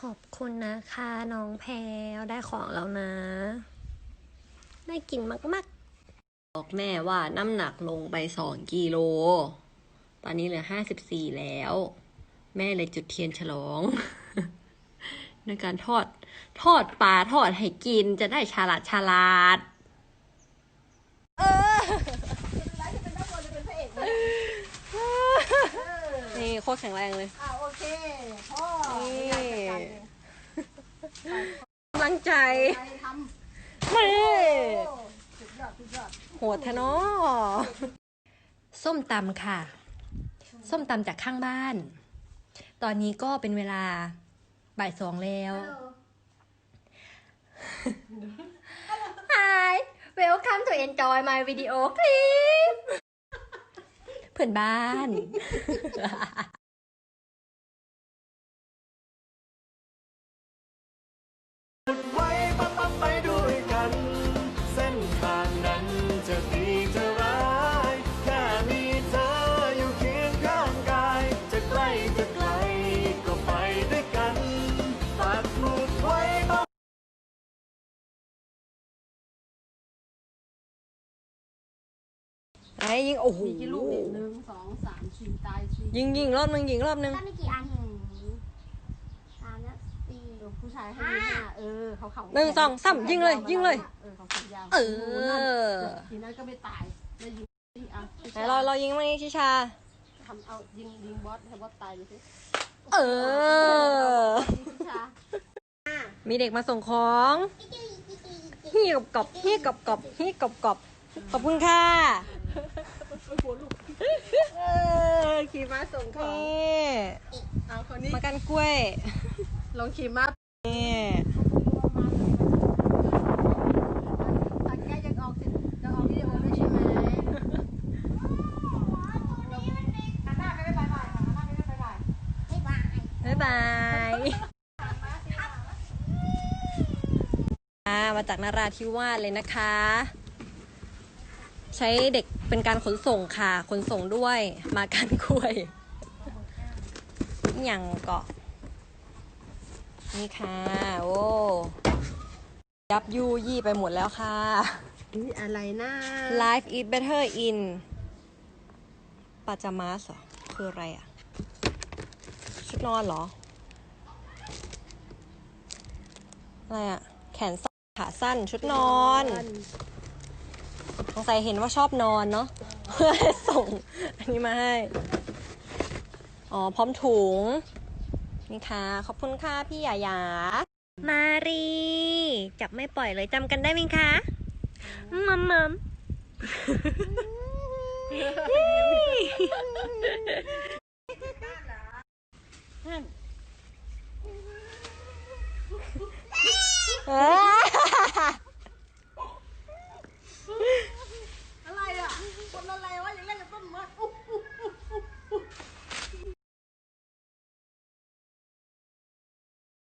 ขอบคุณนะคะน้องแพรวได้ของแล้วนะ ได้กินมากๆ บอกแม่ว่าน้ำหนักลงไปสองกิโล ตอนนี้เหลือห้าสิบสี่แล้ว แม่เลยจุดเทียนฉลองในการทอด ทอดปลาทอดให้กินจะได้ฉลาดฉลาดนี่โคตรแข็งแรงเลยอ่าโอ เคพ่อนี่จัดการเลยกำลังใจไปทนี่ำโอ้สุดยอดสุดยอดโหดทะเนาะส้มตำค่ะ ส้มตำจากข้างบ้าน ตอนนี้ก็เป็นเวลาบ่ายสองแล้ว Hi welcome to enjoy my video clip เพื่อนบ้าน ธออยู่เคียงข้างกายจะใกล้จะไกลก็ไปด้วยกันปักหมุดไว้ปั๊บไอ้ยิงโอ้โหมีกี่ลูกเนี่ยหนึ่งสองสามสี่ตายสี่ยิงยิงรอบนึงยิงรอบนึงได้ไม่กี่อันสามแล้วสี่เดี๋ยวผู้ชายให้มีห้าเออ เขาเขาหนึ่งสองสามยิงเลย ยิงเลย เออเขาขับยาวเออทีนั้นก็ไม่ตายแล้วยิงยิงอะไหนเราเรายิงมานี่ชิชา ทำเอายิงยิงบอสให้บอสตายดูสิเออยิงพิชามีเด็กมาส่งของฮี่กบกบฮี่กบกบฮี่กบกบขอบคุณค่ะเออขี่ม้าส่งขนองี่เอาคนนี้มากันกล้วย ลองขี่ม้า นี่ ตาแกยังออกสิจะออกวิดีโอด้วยใช่ไหม บ๊ายบายบ๊ายบายอ่ามาจากนาราธิวาสเลยนะคะ ใช้เด็กเป็นการขนส่งค่ะ ขนส่งด้วยมากันกล้วยอหย่างเกาะ นี่ค่ะ โอ้ยับยูยี่ไปหมดแล้วค่ะนี่อะไรนะ Life is better in ปาจามาสเหรอคืออะไรอะชุด นอนเหรอ อะไรอะแขนสั้นขาสั้นชุดนอนสงสัยเห็นว่าชอบนอนเนาะเพื่อให้ส่ง อันนี้มาให้ อ๋อ พร้อมถุง นี่ค่ะ ขอบคุณค่ะพี่หยาหยา มารี จับไม่ปล่อยเลยจำกันได้ไหมคะมัมมัม Ah!